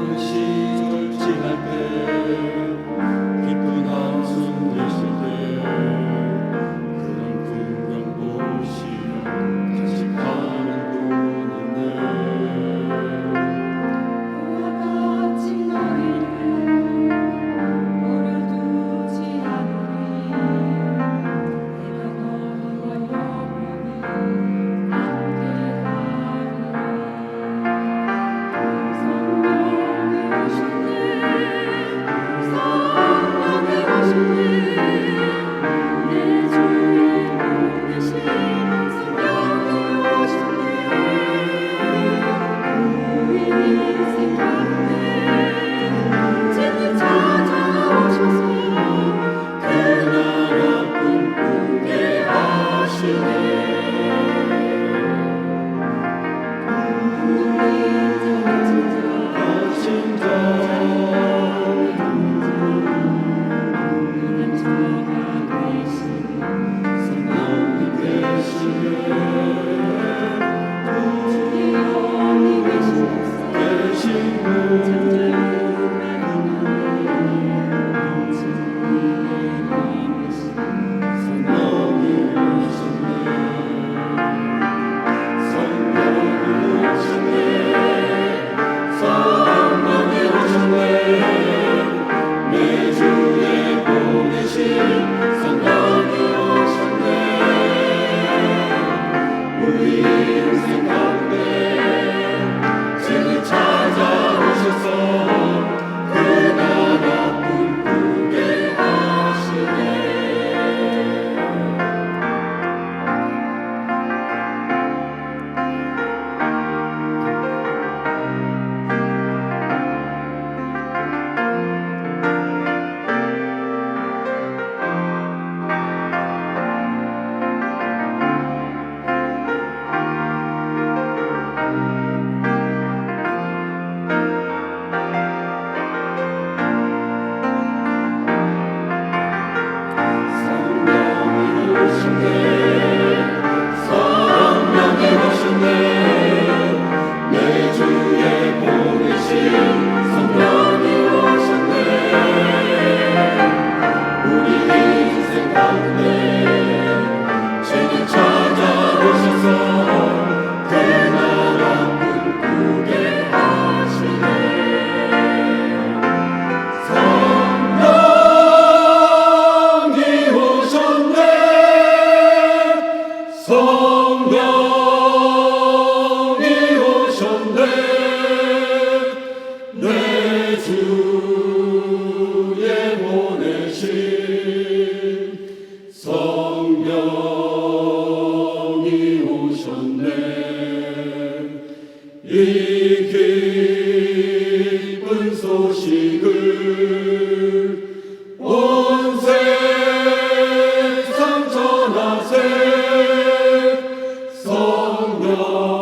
그 무엇이 절진할 때 기쁜 함숨 예수 성령이 오셨네. 내 주에 보내신 성령이 오셨네. 이 기쁜 소식을 الله